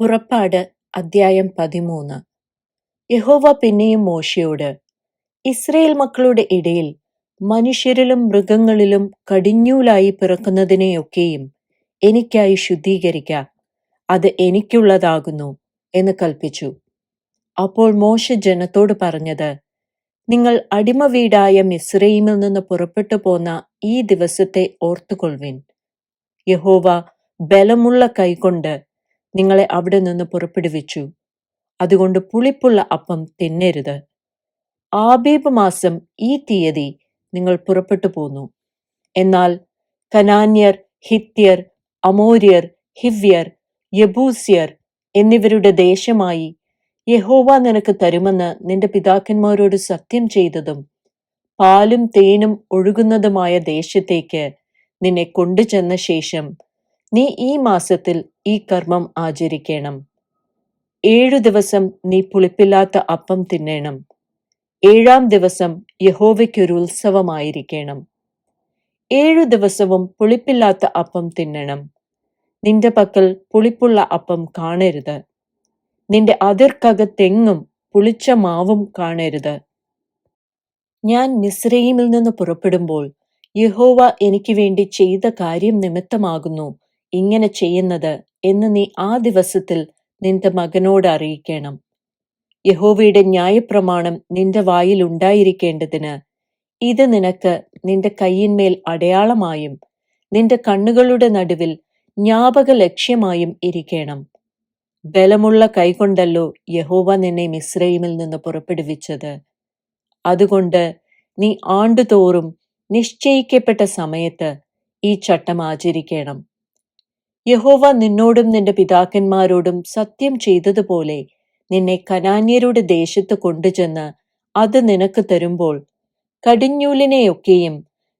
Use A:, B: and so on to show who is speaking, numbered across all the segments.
A: പുറപ്പാട് അദ്ധ്യായം പതിമൂന്ന്. യഹോവ പിന്നെയും മോശയോട് ഇസ്രയേൽ മക്കളുടെ ഇടയിൽ മനുഷ്യരിലും മൃഗങ്ങളിലും കടിഞ്ഞൂലായി പിറക്കുന്നതിനെയൊക്കെയും എനിക്കായി ശുദ്ധീകരിക്ക അത് എനിക്കുള്ളതാകുന്നു എന്ന് കൽപ്പിച്ചു. അപ്പോൾ മോശ ജനത്തോട് പറഞ്ഞത് നിങ്ങൾ അടിമ വീടായ മിസ്രൈമിൽ നിന്ന് പുറപ്പെട്ടു പോന്ന ഈ ദിവസത്തെ ഓർത്തുകൊള്ളുവിൻ. യഹോവ ബലമുള്ള കൈകൊണ്ട് നിങ്ങളെ അവിടെ നിന്ന് പുറപ്പെടുവിച്ചു. അതുകൊണ്ട് പുളിപ്പുള്ള അപ്പം തിന്നരുത്. ആബേബ് മാസം ഈ തീയതി നിങ്ങൾ പുറപ്പെട്ടു പോന്നു. എന്നാൽ കനാന്യർ ഹിത്യർ അമോര്യർ ഹിവ്യർ യബൂസ്യർ എന്നിവരുടെ ദേശമായി യഹോവ നിനക്ക് തരുമെന്ന് നിന്റെ പിതാക്കന്മാരോട് സത്യം ചെയ്തതും പാലും തേനും ഒഴുകുന്നതുമായ ദേശത്തേക്ക് നിന്നെ കൊണ്ടുചെന്ന ശേഷം നീ ഈ മാസത്തിൽ ഈ കർമ്മം ആചരിക്കണം. ഏഴു ദിവസം നീ പുളിപ്പില്ലാത്ത അപ്പം തിന്നേണം. ഏഴാം ദിവസം യഹോവയ്ക്കൊരു ഉത്സവമായിരിക്കണം. ഏഴു ദിവസവും പുളിപ്പില്ലാത്ത അപ്പം തിന്നണം. നിന്റെ പക്കൽ പുളിപ്പുള്ള അപ്പം കാണരുത്. നിന്റെ അതിർക്കകത്തെങ്ങും പുളിച്ച മാവും കാണരുത്. ഞാൻ മിസ്രൈമിൽ നിന്ന് പുറപ്പെടുമ്പോൾ യഹോവ എനിക്ക് വേണ്ടി ചെയ്ത കാര്യം നിമിത്തമാകുന്നു. ഇങ്ങനെ ചെയ്യുന്നത് എന്ന് നീ ആ ദിവസത്തിൽ നിന്റെ മകനോട് അറിയിക്കണം. യഹോവയുടെ ന്യായപ്രമാണം നിന്റെ വായിൽ ഉണ്ടായിരിക്കേണ്ടതിന് ഇത് നിനക്ക് നിന്റെ കയ്യിന്മേൽ അടയാളമായും നിന്റെ കണ്ണുകളുടെ നടുവിൽ ജ്ഞാപക ലക്ഷ്യമായും ഇരിക്കണം. ബലമുള്ള കൈകൊണ്ടല്ലോ യഹോവ നിന്നെ മിശ്രയിമിൽ നിന്ന് പുറപ്പെടുവിച്ചത്. അതുകൊണ്ട് നീ ആണ്ടുതോറും നിശ്ചയിക്കപ്പെട്ട സമയത്ത് ഈ ചട്ടം ആചരിക്കണം. യഹോവ നിന്നോടും നിന്റെ പിതാക്കന്മാരോടും സത്യം ചെയ്തതുപോലെ നിന്നെ കനാന്യരുടെ ദേശത്ത് കൊണ്ടുചെന്ന് അത് നിനക്ക് തരുമ്പോൾ കടിഞ്ഞൂലിനെയൊക്കെയും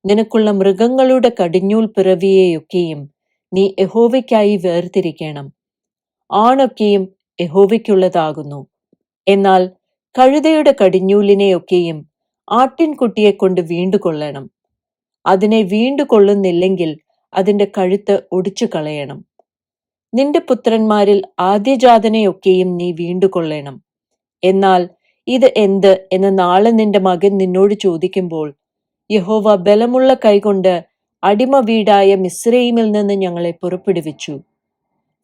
A: നിനക്കുള്ള മൃഗങ്ങളുടെ കടിഞ്ഞൂൽ പിറവിയെയൊക്കെയും നീ യഹോവയ്ക്കായി വേർതിരിക്കണം. ആണൊക്കെയും യഹോവയ്ക്കുള്ളതാകുന്നു. എന്നാൽ കഴുതയുടെ കടിഞ്ഞൂലിനെയൊക്കെയും ആട്ടിൻകുട്ടിയെ കൊണ്ട് വീണ്ടുകൊള്ളണം. അതിനെ വീണ്ടുകൊള്ളുന്നില്ലെങ്കിൽ അതിന്റെ കഴുത്ത് ഒടിച്ചു കളയണം. നിന്റെ പുത്രന്മാരിൽ ആദ്യജാതനെയൊക്കെയും നീ വീണ്ടുകൊള്ളണം. എന്നാൽ ഇത് എന്ത് എന്ന് നാളെ നിന്റെ മകൻ നിന്നോട് ചോദിക്കുമ്പോൾ യഹോവ ബലമുള്ള കൈകൊണ്ട് അടിമ വീടായ മിസ്രൈമിൽ നിന്ന് ഞങ്ങളെ പുറപ്പെടുവിച്ചു.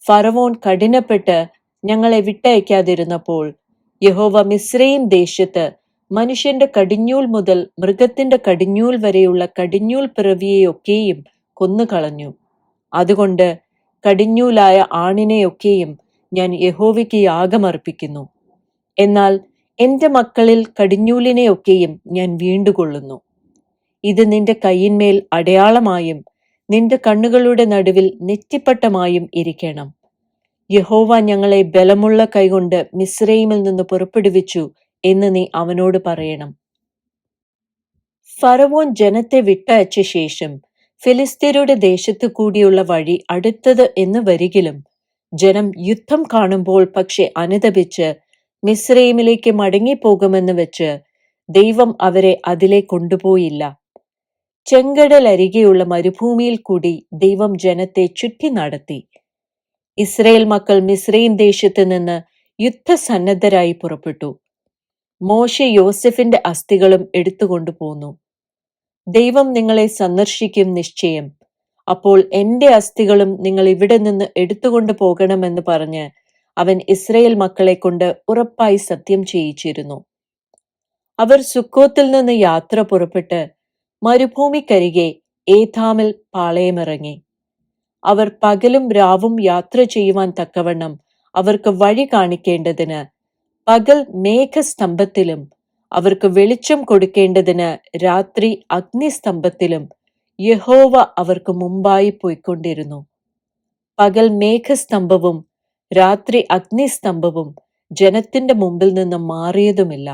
A: ഫറവോൻ കഠിനപ്പെട്ട് ഞങ്ങളെ വിട്ടയക്കാതിരുന്നപ്പോൾ യഹോവ മിസ്രൈം ദേശത്ത് മനുഷ്യന്റെ കടിഞ്ഞൂൽ മുതൽ മൃഗത്തിന്റെ കടിഞ്ഞൂൽ വരെയുള്ള കടിഞ്ഞൂൽ പിറവിയെയൊക്കെയും കൊന്നുകളഞ്ഞു. അതുകൊണ്ട് കടിഞ്ഞൂലായ ആണിനെയൊക്കെയും ഞാൻ യഹോവയ്ക്ക് യാഗമർപ്പിക്കുന്നു. എന്നാൽ എന്റെ മക്കളിൽ കടിഞ്ഞൂലിനെയൊക്കെയും ഞാൻ വീണ്ടുകൊള്ളുന്നു. ഇത് നിന്റെ കയ്യിന്മേൽ അടയാളമായും നിന്റെ കണ്ണുകളുടെ നടുവിൽ നെറ്റിപ്പട്ടമായും ഇരിക്കണം. യഹോവ ഞങ്ങളെ ബലമുള്ള കൈകൊണ്ട് മിസ്രൈമിൽ നിന്ന് പുറപ്പെടുവിച്ചു എന്ന് നീ അവനോട് പറയണം. ഫറവോൻ ജനത്തെ വിട്ടയച്ച ശേഷം ഫിലിസ്തീനയുടെ ദേശത്തു കൂടിയുള്ള വഴി അടുത്തത് എന്ന് വരികിലും ജനം യുദ്ധം കാണുമ്പോൾ പക്ഷെ അനുതപിച്ച് മിസ്രൈമിലേക്ക് മടങ്ങിപ്പോകുമെന്ന് വെച്ച് ദൈവം അവരെ അതിലെ കൊണ്ടുപോയില്ല. ചെങ്കടൽ അരികെയുള്ള മരുഭൂമിയിൽ കൂടി ദൈവം ജനത്തെ ചുറ്റി നടത്തി. ഇസ്രയേൽ മക്കൾ മിസ്രൈം ദേശത്ത് നിന്ന് യുദ്ധസന്നദ്ധരായി പുറപ്പെട്ടു. മോശ യോസഫിന്റെ അസ്ഥികളും എടുത്തുകൊണ്ടു പോന്നു ദൈവം നിങ്ങളെ സന്ദർശിക്കും നിശ്ചയം. അപ്പോൾ എന്റെ അസ്ഥികളും നിങ്ങൾ ഇവിടെ നിന്ന് എടുത്തുകൊണ്ട് പോകണമെന്ന് പറഞ്ഞ് അവൻ ഇസ്രയേൽ മക്കളെ കൊണ്ട് ഉറപ്പായി സത്യം ചെയ്യിച്ചിരുന്നു. അവർ സുക്കോത്തിൽ നിന്ന് യാത്ര പുറപ്പെട്ട് മരുഭൂമിക്കരികെ ഏതാമിൽ പാളയമിറങ്ങി. അവർ പകലും രാവും യാത്ര ചെയ്യുവാൻ തക്കവണ്ണം അവർക്ക് വഴി കാണിക്കേണ്ടതിന് പകൽ മേഘസ്തംഭത്തിലും അവർക്ക് വെളിച്ചം കൊടുക്കേണ്ടതിന് രാത്രി അഗ്നിസ്തംഭത്തിലും യഹോവ അവർക്ക് മുമ്പായി പോയിക്കൊണ്ടിരുന്നു. പകൽ മേഘസ്തംഭവും രാത്രി അഗ്നിസ്തംഭവും ജനത്തിന്റെ മുമ്പിൽ നിന്ന് മാറിയതുമില്ല.